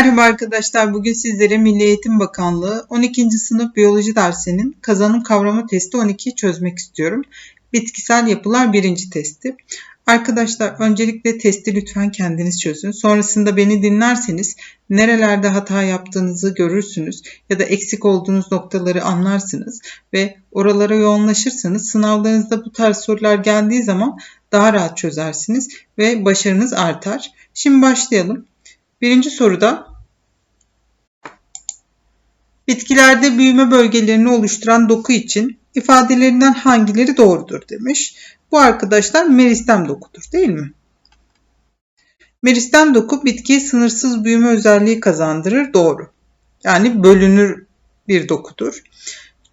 Merhaba arkadaşlar. Bugün sizlere Milli Eğitim Bakanlığı 12. sınıf biyoloji dersinin kazanım kavrama testi 12'yi çözmek istiyorum. Bitkisel yapılar birinci testi. Arkadaşlar öncelikle testi lütfen kendiniz çözün. Sonrasında beni dinlerseniz nerelerde hata yaptığınızı görürsünüz ya da eksik olduğunuz noktaları anlarsınız ve oralara yoğunlaşırsanız sınavlarınızda bu tarz sorular geldiği zaman daha rahat çözersiniz ve başarınız artar. Şimdi başlayalım. Birinci soruda bitkilerde büyüme bölgelerini oluşturan doku için ifadelerinden hangileri doğrudur demiş. Bu arkadaşlar meristem dokudur değil mi? Meristem doku bitkiye sınırsız büyüme özelliği kazandırır doğru. Yani bölünür bir dokudur.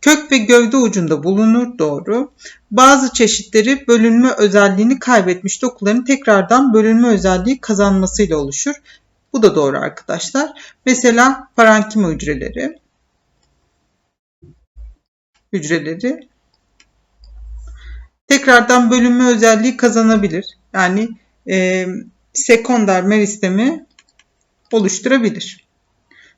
Kök ve gövde ucunda bulunur doğru. Bazı çeşitleri bölünme özelliğini kaybetmiş dokuların tekrardan bölünme özelliği kazanmasıyla oluşur. Bu da doğru arkadaşlar. Mesela parankima hücreleri hücreleri tekrardan bölünme özelliği kazanabilir. Yani e, sekonder meristemi oluşturabilir.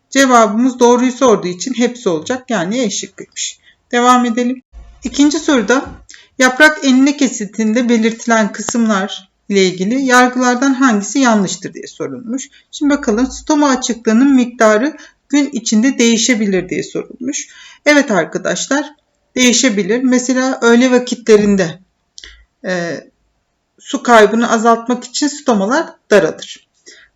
Cevabımız doğruyu sorduğu için hepsi olacak. Yani E şıkkıymış. Devam edelim. İkinci soruda yaprak enine kesitinde belirtilen kısımlar ile ilgili yargılardan hangisi yanlıştır diye sorulmuş. Şimdi bakalım stoma açıklığının miktarı gün içinde değişebilir diye sorulmuş. Evet arkadaşlar değişebilir. Mesela öğle vakitlerinde e, su kaybını azaltmak için stomalar daralır.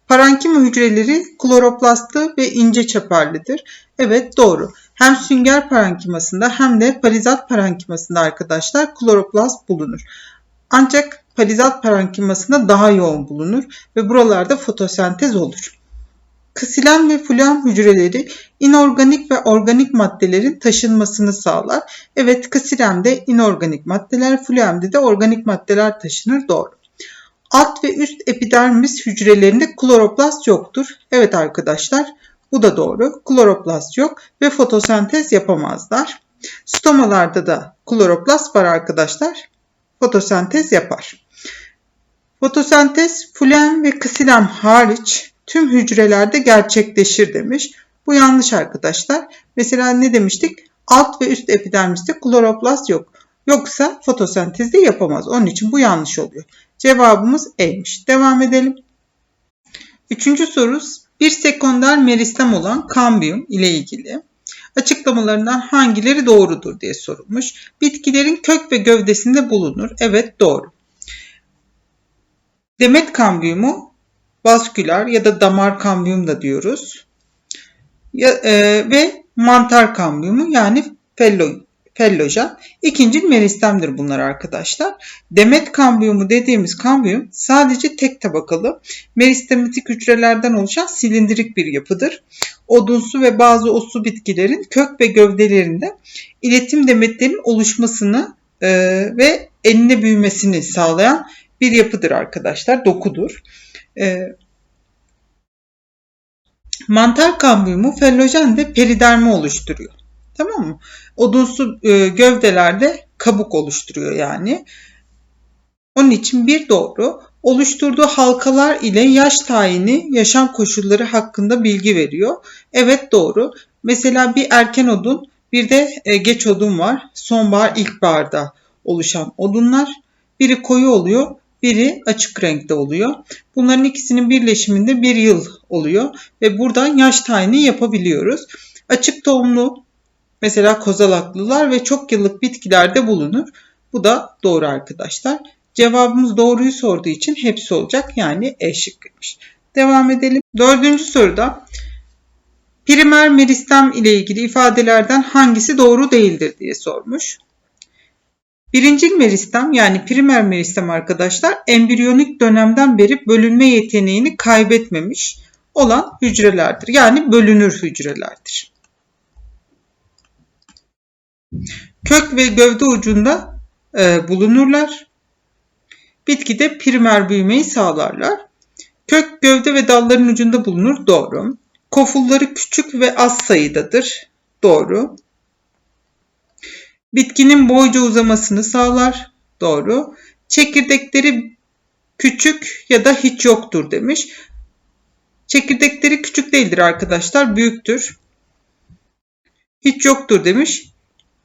Parankima hücreleri kloroplastlı ve ince çeperlidir. Evet doğru. Hem sünger parankimasında hem de palizat parankimasında arkadaşlar kloroplast bulunur. Ancak palizat parenkimasında daha yoğun bulunur ve buralarda fotosentez olur. Ksilem ve flem hücreleri inorganik ve organik maddelerin taşınmasını sağlar. Evet ksilemde inorganik maddeler, flemde de organik maddeler taşınır doğru. Alt ve üst epidermis hücrelerinde kloroplast yoktur. Evet arkadaşlar bu da doğru. Kloroplast yok ve fotosentez yapamazlar. Stomalarda da kloroplast var arkadaşlar. Fotosentez yapar. Fotosentez flem ve ksilem hariç tüm hücrelerde gerçekleşir demiş. Bu yanlış arkadaşlar. Mesela ne demiştik? Alt ve üst epidermiste kloroplast yok. Yoksa fotosentez de yapamaz. Onun için bu yanlış oluyor. Cevabımız E'miş. Devam edelim. Üçüncü soru bir sekonder meristem olan kambiyum ile ilgili açıklamalarından hangileri doğrudur diye sorulmuş. Bitkilerin kök ve gövdesinde bulunur. Evet doğru. Demet kambiyumu vasküler ya da damar kambiyum da diyoruz. Ya, e, ve mantar kambiyumu yani fello, fellojen. İkinci meristemdir bunlar arkadaşlar. Demet kambiyumu dediğimiz kambiyum sadece tek tabakalı meristematik hücrelerden oluşan silindirik bir yapıdır. Odunsu ve bazı otsu bitkilerin kök ve gövdelerinde iletim demetlerin oluşmasını e, ve enine büyümesini sağlayan bir yapıdır arkadaşlar. Dokudur. E, mantar kambiyumu fellojen de peridermi oluşturuyor. Tamam mı? Odunsu e, gövdelerde kabuk oluşturuyor yani. Onun için bir doğru. Oluşturduğu halkalar ile yaş tayini yaşam koşulları hakkında bilgi veriyor. Evet doğru. Mesela bir erken odun bir de e, geç odun var. Sonbahar ilkbaharda oluşan odunlar. Biri koyu oluyor, biri açık renkte oluyor. Bunların ikisinin birleşiminde bir yıl oluyor ve buradan yaş tayini yapabiliyoruz. Açık tohumlu mesela kozalaklılar ve çok yıllık bitkilerde bulunur. Bu da doğru arkadaşlar. Cevabımız doğruyu sorduğu için hepsi olacak. Yani E şıkkıymış. Devam edelim. Dördüncü soruda primer meristem ile ilgili ifadelerden hangisi doğru değildir diye sormuş. Birincil meristem yani primer meristem arkadaşlar embriyonik dönemden beri bölünme yeteneğini kaybetmemiş olan hücrelerdir. Yani bölünür hücrelerdir. Kök ve gövde ucunda e, bulunurlar. Bitkide primer büyümeyi sağlarlar. Kök, gövde ve dalların ucunda bulunur. Doğru. Kofulları küçük ve az sayıdadır. Doğru. Bitkinin boyca uzamasını sağlar. Doğru. Çekirdekleri küçük ya da hiç yoktur demiş. Çekirdekleri küçük değildir arkadaşlar, büyüktür. Hiç yoktur demiş.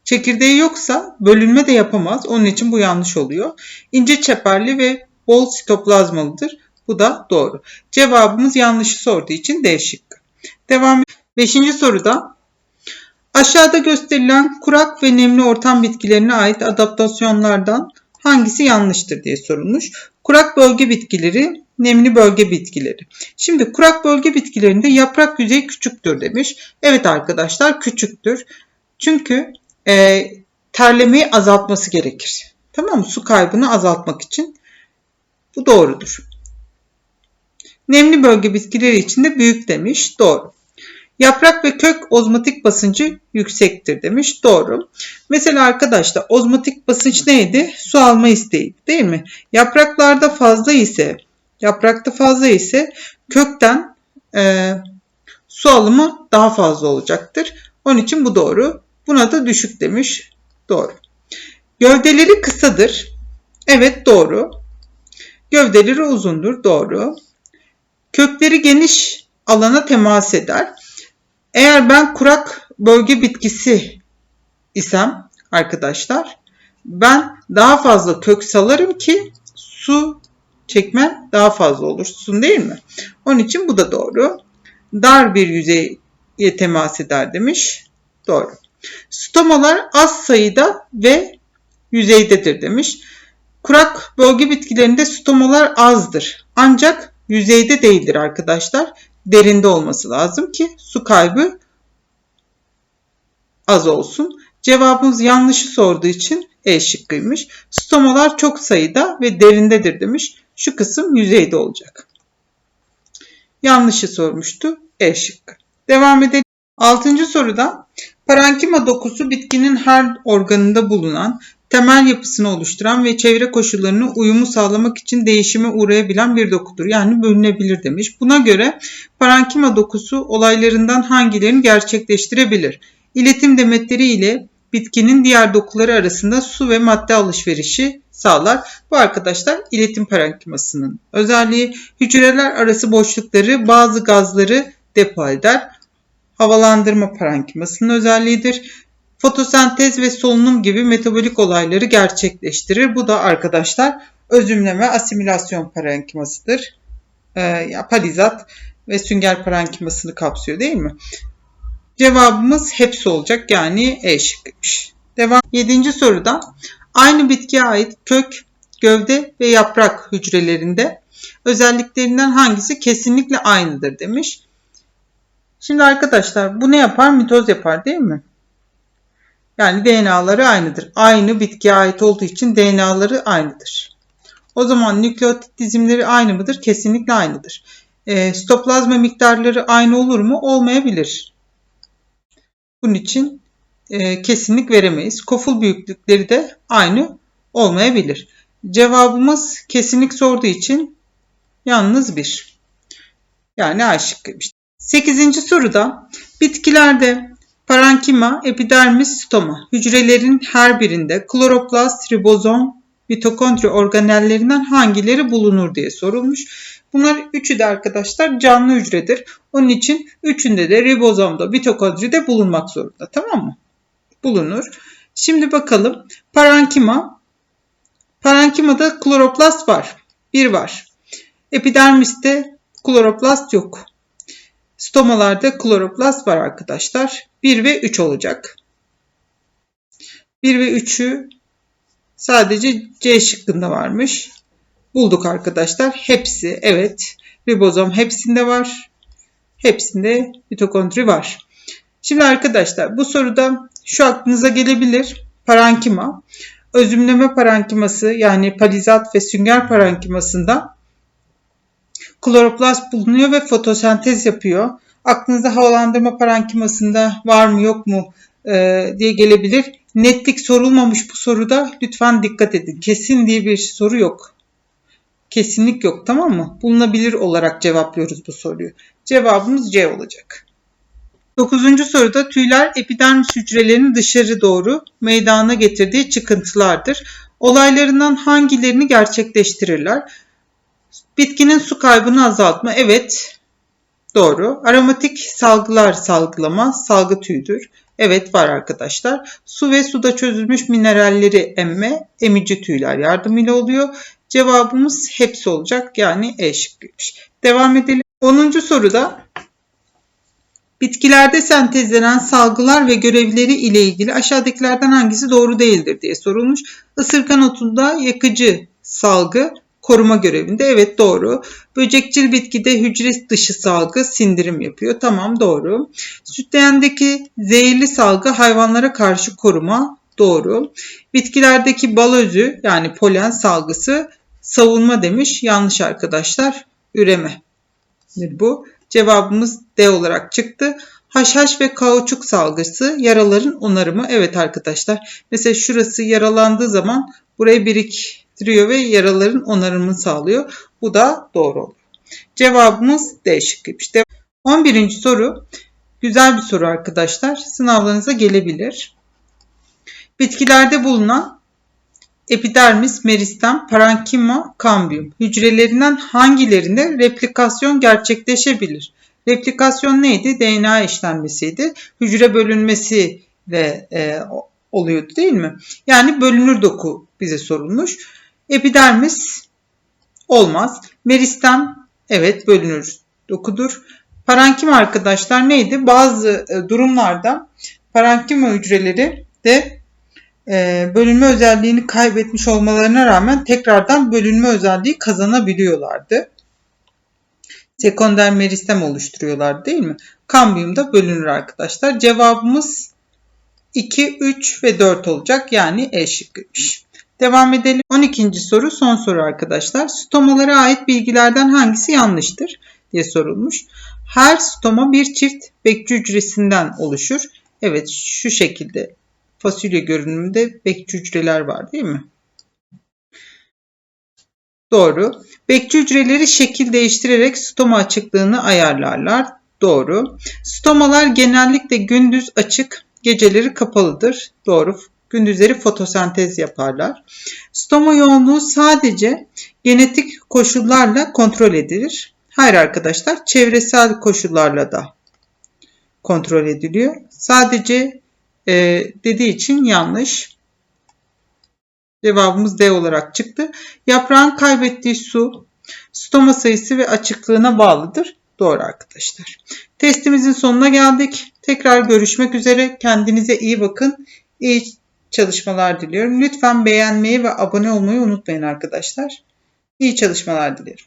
Çekirdeği yoksa bölünme de yapamaz. Onun için bu yanlış oluyor. İnce çeperli ve bol sitoplazmalıdır. Bu da doğru. Cevabımız yanlışı sorduğu için D şıkkı. Devam. Beşinci soruda aşağıda gösterilen kurak ve nemli ortam bitkilerine ait adaptasyonlardan hangisi yanlıştır diye sorulmuş. Kurak bölge bitkileri, nemli bölge bitkileri. Şimdi kurak bölge bitkilerinde yaprak yüzeyi küçüktür demiş. Evet arkadaşlar küçüktür. Çünkü e, terlemeyi azaltması gerekir. Tamam mı? Su kaybını azaltmak için. Bu doğrudur. Nemli bölge bitkileri için de büyük demiş. Doğru. Yaprak ve kök ozmotik basıncı yüksektir demiş. Doğru. Mesela arkadaşlar ozmotik basınç neydi? Su alma isteği değil mi? Yapraklarda fazla ise yaprakta fazla ise kökten e, su alımı daha fazla olacaktır. Onun için bu doğru. Buna da düşük demiş. Doğru. Gövdeleri kısadır. Evet doğru. Gövdeleri uzundur. Doğru. Kökleri geniş alana temas eder. Eğer ben kurak bölge bitkisi isem arkadaşlar ben daha fazla kök salarım ki su çekmen daha fazla olursun değil mi? Onun için bu da doğru. Dar bir yüzeye temas eder demiş. Doğru. Stomalar az sayıda ve yüzeydedir demiş. Kurak bölge bitkilerinde stomalar azdır. Ancak yüzeyde değildir arkadaşlar. Derinde olması lazım ki su kaybı az olsun. Cevabımız yanlışı sorduğu için E şıkkıymış. Stomalar çok sayıda ve derindedir demiş. Şu kısım yüzeyde olacak. Yanlışı sormuştu. E şıkkı. Devam edelim. Altıncı soruda Parankima dokusu bitkinin her organında bulunan, temel yapısını oluşturan ve çevre koşullarını uyumu sağlamak için değişime uğrayabilen bir dokudur. Yani bölünebilir demiş. Buna göre parankima dokusu olaylarından hangilerini gerçekleştirebilir? İletim demetleri ile bitkinin diğer dokuları arasında su ve madde alışverişi sağlar. Bu arkadaşlar iletim parenkimasının özelliği hücreler arası boşlukları bazı gazları depo eder havalandırma parenkimasının özelliğidir. Fotosentez ve solunum gibi metabolik olayları gerçekleştirir. Bu da arkadaşlar özümleme asimilasyon parenkimasıdır. Ee, palizat ve sünger parenkimasını kapsıyor değil mi? Cevabımız hepsi olacak yani E şıkkıymış. Devam. Yedinci soruda aynı bitkiye ait kök, gövde ve yaprak hücrelerinde özelliklerinden hangisi kesinlikle aynıdır demiş. Şimdi arkadaşlar bu ne yapar? Mitoz yapar değil mi? Yani DNA'ları aynıdır. Aynı bitkiye ait olduğu için DNA'ları aynıdır. O zaman nükleotit dizimleri aynı mıdır? Kesinlikle aynıdır. E, stoplazma miktarları aynı olur mu? Olmayabilir. Bunun için e, kesinlik veremeyiz. Koful büyüklükleri de aynı olmayabilir. Cevabımız kesinlik sorduğu için yalnız bir. Yani A şıkkıymış. 8. soruda bitkilerde parankima, epidermis, stoma hücrelerin her birinde kloroplast, ribozom, mitokondri organellerinden hangileri bulunur diye sorulmuş. Bunlar üçü de arkadaşlar canlı hücredir. Onun için üçünde de ribozomda, mitokondride bulunmak zorunda. Tamam mı? Bulunur. Şimdi bakalım. Parankima. Parankimada kloroplast var. Bir var. Epidermiste kloroplast yok. Stomalarda kloroplast var arkadaşlar. 1 ve 3 olacak. 1 ve 3'ü sadece C şıkkında varmış. Bulduk arkadaşlar. Hepsi evet. Ribozom hepsinde var. Hepsinde mitokondri var. Şimdi arkadaşlar bu soruda şu aklınıza gelebilir. Parankima. Özümleme parankiması yani palizat ve sünger parankimasında kloroplast bulunuyor ve fotosentez yapıyor. Aklınıza havalandırma parenkimasında var mı yok mu e, diye gelebilir. Netlik sorulmamış bu soruda lütfen dikkat edin. Kesin diye bir soru yok. Kesinlik yok tamam mı? Bulunabilir olarak cevaplıyoruz bu soruyu. Cevabımız C olacak. Dokuzuncu soruda tüyler epidermis hücrelerinin dışarı doğru meydana getirdiği çıkıntılardır. Olaylarından hangilerini gerçekleştirirler? Bitkinin su kaybını azaltma. Evet. Doğru. Aromatik salgılar salgılama salgı tüyüdür. Evet var arkadaşlar. Su ve suda çözülmüş mineralleri emme emici tüyler yardımıyla oluyor. Cevabımız hepsi olacak. Yani E şıkkıymış. Devam edelim. 10. soruda bitkilerde sentezlenen salgılar ve görevleri ile ilgili aşağıdakilerden hangisi doğru değildir diye sorulmuş. Isırgan otunda yakıcı salgı koruma görevinde. Evet doğru. Böcekçil bitkide hücre dışı salgı sindirim yapıyor. Tamam doğru. Sütleyendeki zehirli salgı hayvanlara karşı koruma. Doğru. Bitkilerdeki bal özü yani polen salgısı savunma demiş. Yanlış arkadaşlar. Üreme. Bu. Cevabımız D olarak çıktı. Haşhaş ve kauçuk salgısı yaraların onarımı. Evet arkadaşlar. Mesela şurası yaralandığı zaman burayı biriktiriyor ve yaraların onarımını sağlıyor. Bu da doğru olur. Cevabımız D şıkkıymış. 11. soru. Güzel bir soru arkadaşlar. Sınavlarınıza gelebilir. Bitkilerde bulunan epidermis, meristem, parankima, kambium hücrelerinden hangilerinde replikasyon gerçekleşebilir? Replikasyon neydi? DNA işlenmesiydi. Hücre bölünmesiyle e, oluyordu değil mi? Yani bölünür doku bize sorulmuş. Epidermis olmaz. Meristem evet bölünür dokudur. Parankima arkadaşlar neydi? Bazı e, durumlarda parankima hücreleri de e, bölünme özelliğini kaybetmiş olmalarına rağmen tekrardan bölünme özelliği kazanabiliyorlardı. Sekonder meristem oluşturuyorlar değil mi? Kambiyum da bölünür arkadaşlar. Cevabımız 2, 3 ve 4 olacak. Yani E şıkkıymış. Devam edelim. 12. soru son soru arkadaşlar. Stomalara ait bilgilerden hangisi yanlıştır diye sorulmuş. Her stoma bir çift bekçi hücresinden oluşur. Evet şu şekilde fasulye görünümünde bekçi hücreler var değil mi? Doğru. Bekçi hücreleri şekil değiştirerek stoma açıklığını ayarlarlar. Doğru. Stomalar genellikle gündüz açık, geceleri kapalıdır. Doğru. Gündüzleri fotosentez yaparlar. Stoma yoğunluğu sadece genetik koşullarla kontrol edilir. Hayır arkadaşlar, çevresel koşullarla da kontrol ediliyor. Sadece e, dediği için yanlış. Cevabımız D olarak çıktı. Yaprağın kaybettiği su stoma sayısı ve açıklığına bağlıdır. Doğru arkadaşlar. Testimizin sonuna geldik. Tekrar görüşmek üzere. Kendinize iyi bakın. İyi çalışmalar diliyorum. Lütfen beğenmeyi ve abone olmayı unutmayın arkadaşlar. İyi çalışmalar dilerim.